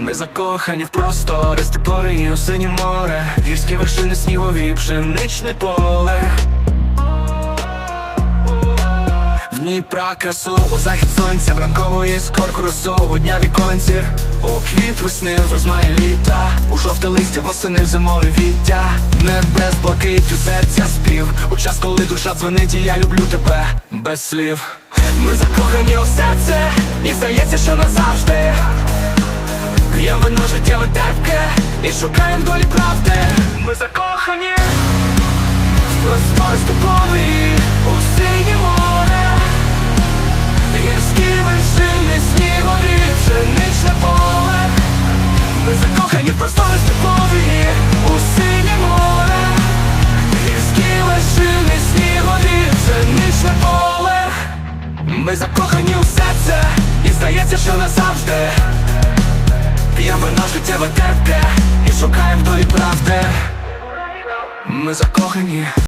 Ми закохані в простори, степові і у синє море. Гірські вершини, снігові, пшеничне поле. В Дніпра красу, у захід сонця, ранкової скорку росу дня віконців, у квіт весни, в розмаї літа У жовте листя, восени в зимові віття. Небес блакить у серця спів У час, коли душа дзвонить, і я люблю тебе. Без слів. Ми закохані у серце, і здається, що назавжди шукаємо долі правди. Ми закохані. В простор у синє море. Гірські вершини, снігові, пшеничне поле. Ми закохані простори степові у синє море. Гірські вершини, снігові, пшеничне поле. Ми закохані у серце. І здається, що назавжди. П'ємо вино життєве терпке і шукаємо тої правди. Ми закохані